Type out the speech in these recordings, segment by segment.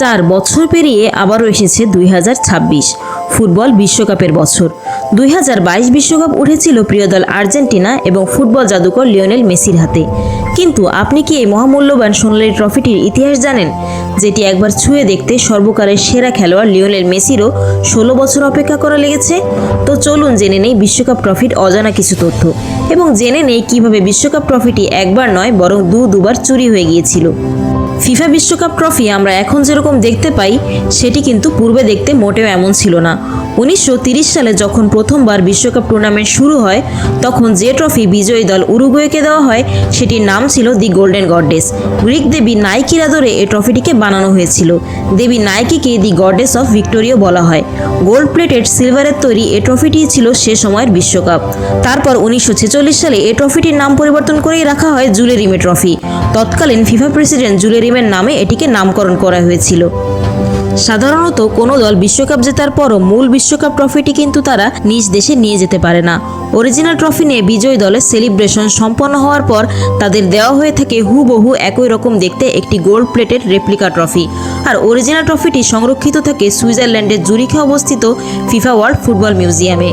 চার বছর পেরিয়ে আবারও এসেছে দুই হাজার ছাব্বিশ ফুটবল বিশ্বকাপের বছর। দুই বিশ্বকাপ উঠেছিল প্রিয় দল আর্জেন্টিনা এবং ফুটবল জাদুকর লিওনেল মেসির হাতে। কিন্তু আপনি কি এই মহামূল্যবান সোনালী ট্রফিটির ইতিহাস জানেন? যেটি একবার ছুঁয়ে দেখতে সর্বকালের সেরা খেলোয়াড় লিওনেল মেসিরও ষোলো বছর অপেক্ষা করা লেগেছে? তো চলুন জেনে নেই বিশ্বকাপ ট্রফির অজানা কিছু তথ্য এবং জেনে নেই কীভাবে বিশ্বকাপ ট্রফিটি একবার নয়, বরং দু দুবার চুরি হয়ে গিয়েছিল। ফিফা বিশ্বকাপ ট্রফি আমরা এখন যেরকম দেখতে পাই, সেটি কিন্তু পূর্বে দেখতে মোটেও এমন ছিল না। উনিশশো সালে যখন প্রথমবার বিশ্বকাপ টুর্নামেন্ট শুরু হয়, তখন যে ট্রফি বিজয়ী দল উরুগুয়েকে দেওয়া হয়, সেটির নাম ছিল দি গোল্ডেন গডেস গ্রিক দেবী নাইকির আদরে এই ট্রফিটিকে বানানো হয়েছিল। দেবী নাইকিকে দি গডেস অফ ভিক্টোরিয়া বলা হয়। গোল্ড প্লেটেড সিলভারের তৈরি এ ট্রফিটি ছিল সে সময়ের বিশ্বকাপ। তারপর উনিশশো ছেচল্লিশ সালে এ ট্রফিটির নাম পরিবর্তন করেই রাখা হয় জুলেরিমে ট্রফি। তৎকালীন ফিফা প্রেসিডেন্ট জুলেরিমের নামে এটিকে নামকরণ করা হয়েছিল। সাধারণত কোনো দল বিশ্বকাপ জেতার পরও মূল বিশ্বকাপ ট্রফিটি কিন্তু তারা নিজ দেশে নিয়ে যেতে পারে না। অরিজিনাল ট্রফি নিয়ে বিজয়ী দলের সেলিব্রেশন সম্পন্ন হওয়ার পর তাদের দেওয়া হয়ে থাকে হুবহু একই রকম দেখতে একটি গোল্ড প্লেটেড রেপ্লিকা ট্রফি। আর অরিজিনাল ট্রফিটি সংরক্ষিত থাকে সুইজারল্যান্ডের জুরিখে অবস্থিত ফিফা ওয়ার্ল্ড ফুটবল মিউজিয়ামে।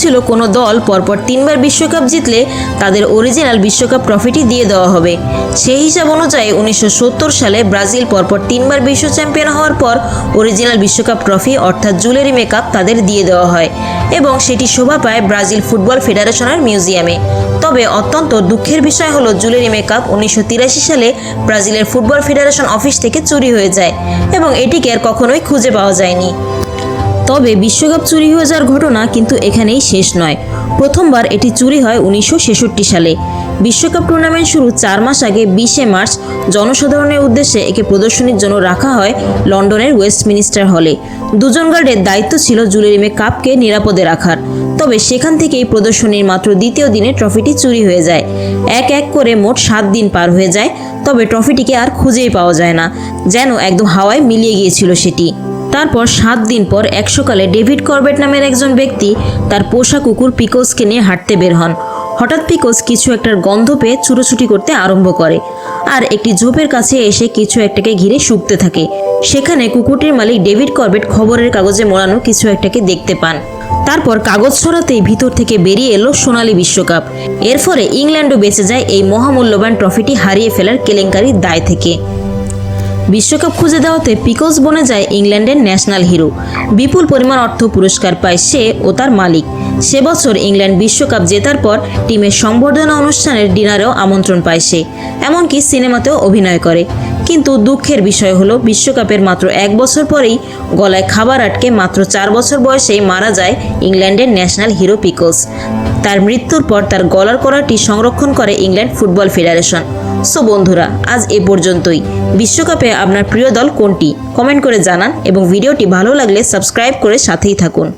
ছিল কোনো দল পরপর তিনবার বিশ্বকাপ জিতলে তাদের অরিজিনাল বিশ্বকাপ ট্রফিটি দিয়ে দেওয়া হবে। সেই হিসাব অনুযায়ী উনিশশো সত্তর সালে ব্রাজিল পরপর তিনবার বিশ্ব চ্যাম্পিয়ন হওয়ার পর অরিজিনাল বিশ্বকাপ ট্রফি অর্থাৎ জুলেরি মেকআপ তাদের দিয়ে দেওয়া হয় এবং সেটি শোভা পায় ব্রাজিল ফুটবল ফেডারেশনের মিউজিয়ামে। তবে অত্যন্ত দুঃখের বিষয় হলো জুলেরি মেকআপ উনিশশো তিরাশি সালে ব্রাজিলের ফুটবল ফেডারেশন অফিস থেকে চুরি হয়ে যায় এবং এটিকে আর কখনোই খুঁজে পাওয়া যায়নি। তবে বিশ্বকাপ চুরি হয়ে যাওয়ার ঘটনা কিন্তু এখানেই শেষ নয়। প্রথমবার এটি চুরি হয় উনিশশো ছেষট্টি সালে। বিশ্বকাপ টুর্নামেন্ট শুরু চার মাস আগে, বিশে মার্চ, জনসাধারণের উদ্দেশ্যে একে প্রদর্শনীর জন্য রাখা হয় লন্ডনের ওয়েস্টমিনিস্টার হলে। দুজন গার্ডের দায়িত্ব ছিল জুলেরিমে কাপকে নিরাপদে রাখার। তবে সেখান থেকেই প্রদর্শনীর মাত্র দ্বিতীয় দিনে ট্রফিটি চুরি হয়ে যায়। এক এক করে মোট সাত দিন পার হয়ে যায়, তবে ট্রফিটিকে আর খুঁজেই পাওয়া যায় না, যেন একদম হাওয়ায় মিলিয়ে গিয়েছিল সেটি। তারপর সাত দিন পর এক সকালে ডেভিড করবেট নামের একজন ব্যক্তি তার পোষা কুকুর পিকোসকে নিয়ে হাঁটতে বের হন। হঠাৎ পিকোস কিছু একটার গন্ধ পেয়ে ছুটোছুটি করতে আরম্ভ করে। আর একটি ঝোপের কাছে এসে কিছু একটাকে ঘিরে শুকতে থাকে। সেখানে কুকুরটির মালিক ডেভিড করবেট খবরের কাগজে মোড়ানো কিছু একটাকে দেখতে পান। তারপর কাগজ ছড়াতেই ভিতর থেকে বেরিয়ে এলো সোনালি বিশ্বকাপ। এর ফলে ইংল্যান্ডও বেঁচে যায় এই মহামূল্যবান ট্রফিটি হারিয়ে ফেলার কেলেঙ্কারির দায় থেকে। বিশ্বকাপ খুঁজে দেওয়াতে পিকলস বনে যায় ইংল্যান্ডের ন্যাশনাল হিরো। বিপুল পরিমাণ অর্থ পুরস্কার পায় সে ও তার মালিক। সে বছর ইংল্যান্ড বিশ্বকাপ জেতার পর টিমের সম্বর্ধনা অনুষ্ঠানের ডিনারেও আমন্ত্রণ পায় সে, এমনকি সিনেমাতেও অভিনয় করে। কিন্তু দুঃখের বিষয় হলো, বিশ্বকাপের মাত্র এক বছর পরেই গলায় খাবার আটকে মাত্র চার বছর বয়সেই মারা যায় ইংল্যান্ডের ন্যাশনাল হিরো পিকলস। তার মৃত্যুর পর তার গলার করাটি সংরক্ষণ করে ইংল্যান্ড ফুটবল ফেডারেশন। সো বন্ধুরা, আজ এ পর্যন্তই। বিশ্বকাপে আপনার প্রিয় দল কোনটি? কমেন্ট করে জানান এবং ভিডিওটি ভালো লাগলে সাবস্ক্রাইব করে সাথেই থাকুন।